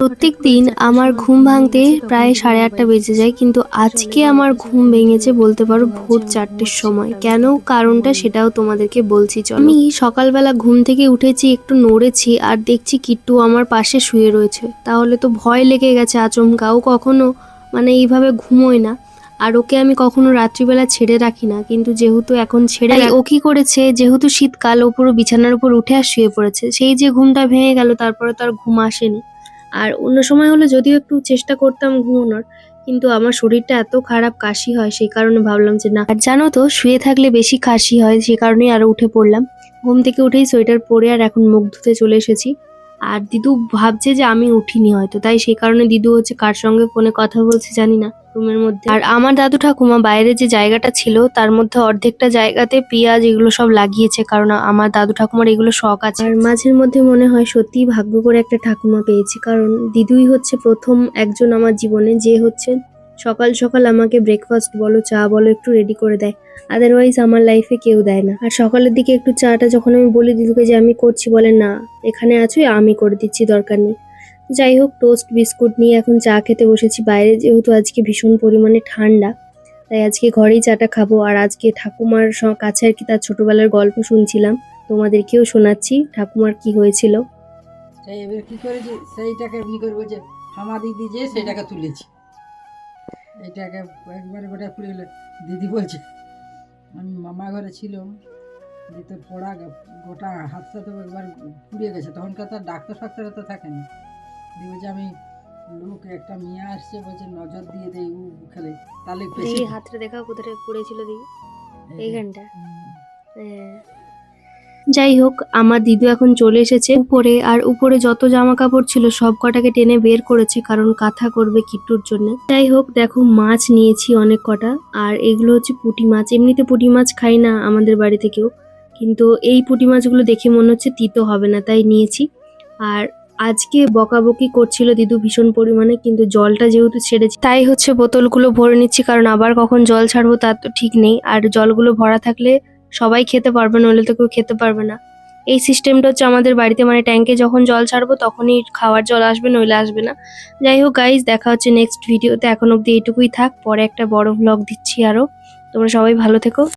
প্রত্যেক দিন আমার ঘুম ভাঙতে প্রায় সাড়ে আটটা বেজে যায় কিন্তু আজকে আমার ঘুম ভেঙেছে বলতে পারো ভোর চারটের সময়। কেন? কারণটা সেটাও তোমাদেরকে বলছি চলো। আমি সকালবেলা ঘুম থেকে উঠেছি একটু নড়েছি আর দেখছি কিট্টু আমার পাশে শুয়ে রয়েছে। তাহলে তো ভয় লেগে গেছে আচমকাও কখনো মানে এইভাবে ঘুমোয় না। আর ওকে আমি কখনো রাত্রিবেলা ছেড়ে রাখি না। কিন্তু যেহেতু এখন ছেড়ে ও কি করেছে? যেহেতু শীতকাল ও পুরো বিছানার উপর উঠে আর শুয়ে পড়েছে। সেই যে ঘুমটা ভেঙে গেল তারপরে তো আর ঘুম আসেনি। আর অন্য সময় হলে যদিও একটু চেষ্টা করতাম ঘুমানোর, কিন্তু আমার শরীরটা এত খারাপ কাশি হয়, সেই কারণে ভাবলাম যে না। আর জানো তো, শুয়ে থাকলে বেশি কাশি হয়, সে কারণেই আরও উঠে পড়লাম। ঘুম থেকে উঠেই সোয়েটার পরে আর এখন মুখ ধুতে চলে এসেছি। আর দিদু ভাবছে যে আমি উঠিনি হয়তো, তাই সেই কারণে দিদু হচ্ছে কার সঙ্গে ফোনে কথা বলছে জানি না। রুমের মধ্যে। আর আমার দাদু ঠাকুমা বাইরে যে জায়গাটা ছিল তার মধ্যে অর্ধেকটা জায়গাতে পেঁয়াজ এগুলো সব লাগিয়েছে কারণ আমার দাদু ঠাকুমার এগুলো শখ আছে। আর মাঝের মধ্যে মনে হয় সত্যিই ভাগ্য করে একটা ঠাকুমা পেয়েছি কারণ দিদুই হচ্ছে প্রথম একজন আমার জীবনে যে হচ্ছে সকাল সকাল আমাকে ব্রেকফাস্ট বলো চা বলো একটু রেডি করে দেয়। আদারওয়াইজ আমার লাইফে কেউ দেয় না। আর সকালের দিকে একটু চাটা যখন আমি বলি দিদুকে যে আমি করছি বলে না এখানে আছো আমি করে দিচ্ছি দরকার নেই। যাই হোক টোস্ট বিস্কুট নিয়ে এখন চা খেতে বসেছি। বাইরে যেহেতু আজকে ভীষণ পরিমাণে ঠান্ডা, তাই আজকে ঘরেই চাটা খাব। আর আজকে ঠাকুমার কাছে আর কি তার ছোটবেলার গল্প শুনছিলাম। তোমাদেরকেও শোনাচ্ছি, ঠাকুমার কি হয়েছিল। এবার কি করেছি? সেইটাকে এমনি করে বলছে হামা দিদি যে সেটাকে তুলেছি। এইটাকে একবারে গেলে। দিদি বলছে, আমি মামা ঘরে ছিলাম যে তোর পড়া গোটা হাতটা তো একবার পুড়ে গেছে। তখনকার তো ডাক্তার ফাক্তার তো থাকেনি। দিয়ে আমি লোক একটা মেয়ে আসছে বলছে নজর দিয়ে দেই ও খেলে। তাহলে বেশি হাতটা দেখাও কোথায় পড়েছিল দিদি এইখানটা। হুম। যাই হোক আমার দিদু এখন চলে এসেছে। উপরে আর উপরে যত জামা কাপড় ছিল সব কটাকে টেনে বের করেছে কারণ কাঁথা করবে কিট্টুর জন্য। যাই হোক দেখো মাছ নিয়েছি অনেক কটা আর এগুলো হচ্ছে পুঁটি মাছ। এমনিতে পুঁটি মাছ খাই না আমাদের বাড়িতে কেউ কিন্তু এই পুঁটি মাছগুলো দেখে মনে হচ্ছে তিতো হবে না তাই নিয়েছি। আর আজকে বকাবকি করছিল দিদু ভীষণ পরিমাণে, কিন্তু জলটা যেহেতু ছেড়েছে, তাই হচ্ছে বোতলগুলো ভরে নিচ্ছি, কারণ আবার কখন জল ছাড়বো তার তো ঠিক নেই। আর জলগুলো ভরা থাকলে সবাই খেতে পারবে, নইলে তো কেউ খেতে পারবে না। এই সিস্টেমটা হচ্ছে আমাদের বাড়িতে মানে ট্যাঙ্কে যখন জল ছাড়বো তখনই খাওয়ার জল আসবে, নইলে আসবে না। যাই হোক গাইজ দেখা হচ্ছে নেক্সট ভিডিওতে এখন অব্দি এইটুকুই থাক, পরে একটা বড় ভ্লগ দিচ্ছি আরও। তোমরা সবাই ভালো থেকো।